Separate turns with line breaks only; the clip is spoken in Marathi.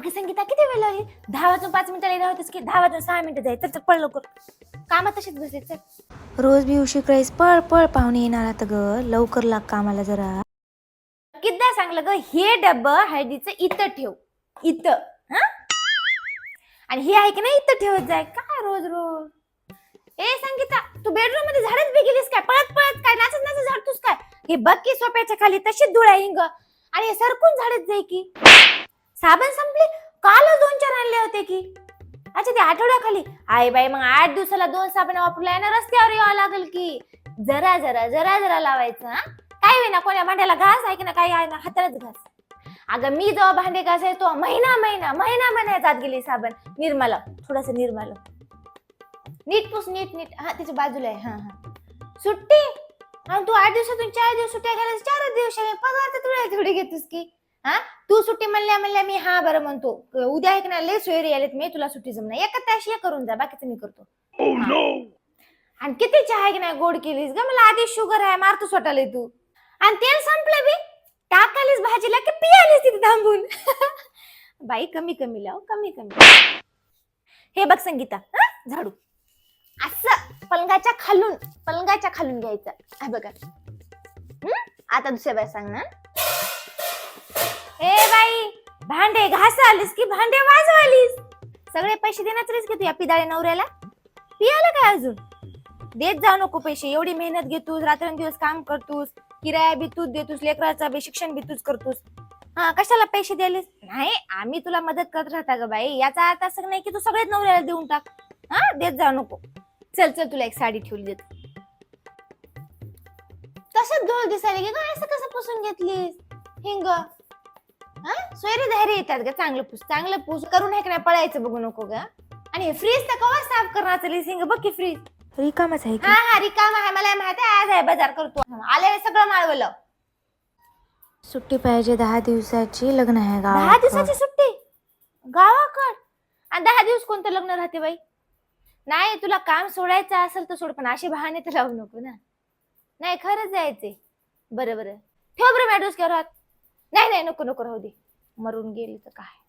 अगं संगीता किती वेळ लागेल दहा वाजून पाच मिनिटं येणार होतीस की? दहा वाजून सहा मिनिटं जाईल तर पळ लवकर. कामात तशीच बसले चल.
रोज बी उशी राईस पळ पळ पाहुणे येणार आता ग. लवकर लाग कामाला जरा.
किद्दा सांगलं ग? हे डब्ब हळदीचं इथं ठेव. इथं हा? आणि हे आहे की नाही इथं ठेवत जाय? काय रोज रोज? ए संगीता तू बेडरूममध्ये झाडच बी गेलीस काय? पळत पळत काय? नाचत नाचत झाडतोस काय? हे बघ की सोप्याच्या खाली तशीच धुळा हिंग. आणि हे सरकून झाडत जाय की. साबण संपले? कालच दोन चार आणले होते की. अच्छा ते आठवड्याखाली. आई बाई मग आठ दिवसाला दोन साबण वापरला ना रस्त्यावर यावं लागेल की. जरा जरा जरा जरा लावायचं हा? काय होईना कोण्या भांड्याला घास आहे की ना काही आहे ना हातालाच घास. अगं मी जेव्हा भांडे घासायचो महिना महिना महिना महिना जात गेली साबण. निर्माला थोडस निर्मला. नीट पुस नीट नीट. हा त्याच्या बाजूला आहे हा हा. सुट्टी? आणि तू आठ दिवसातून चार दिवस सुट्ट्या घालायचं चारच दिवस पगार तर तुला थोडी घेतोस की. हा? तू सुट्टी म्हणल्या म्हणल्या मी हा बरं म्हणतो. उद्या आहे की नाही लय सोयरी आलेत मी तुला सुट्टी जमणार. एका ताशी करून जा बाकीचं मी करतो. हा. आणि किती चहा आहे की नाही गोड केलीस ग. मला आधी शुगर आहे मारतो स्वतःला तू. आणि तेल संपलं बी. टाकालीस भाजीला की पियालीस तिथे थांबून. बाई कमी कमी लाव कमी कमी हे बघ संगीता हं? झाडू. असं पलंगाच्या खालून पलंगाच्या खालून घ्यायचं. हा बघा? आता दुसऱ्या बाई सांग ना ए बाई भांडे घासालीस की भांडे वाजवालीस सगळे पैसे देण्याच की तू या पिदाळे नवऱ्याला? पियाला काय अजून? देत जाऊ नको पैसे एवढी मेहनत घेतोस रात्रंदिवस काम करतोस किराया बी तूच देतोस लेकराचा बी शिक्षण बी तूच करतोस. हा कशाला पैसे द्यायलेस नाही आम्ही तुला मदत करत राहता ग बाई. याचा अर्थ असं नाही की तू सगळेच नवऱ्याला देऊन टाक. हा देत जाऊ नको. चल चल तुला एक साडी ठेवली देतो. तसंच दोन दिसायला की असं कसं पुसून घेतलीस? हिंग. सोयरे धैर्य येतात ग चांगलं पूस चांगलं पूस करून हे नाही पळायचं बघू नको ग. आणि फ्रीज तर कवा साफ करणार चलीस हिंग बघ की फ्रीज
रिकामच आहे
हा हा रिकाम आहे मला माहिती आहे आज आहे बाजार करतो. आले सगळं माळवलं.
सुट्टी पाहिजे दहा दिवसाची लग्न आहे
दहा
गावात
दिवसाची सुट्टी? गावाकड? आणि दहा दिवस कोणतं लग्न राहते बाई? नाही तुला काम सोडायचं असेल तर सोड पण असे बहाणे तर लावू नको ना. नाही खरंच जायचे बरं बरं. ठेव बरं मॅडूस राहत नाही नाही नको नको राहू दे. मरून गेली तर काय?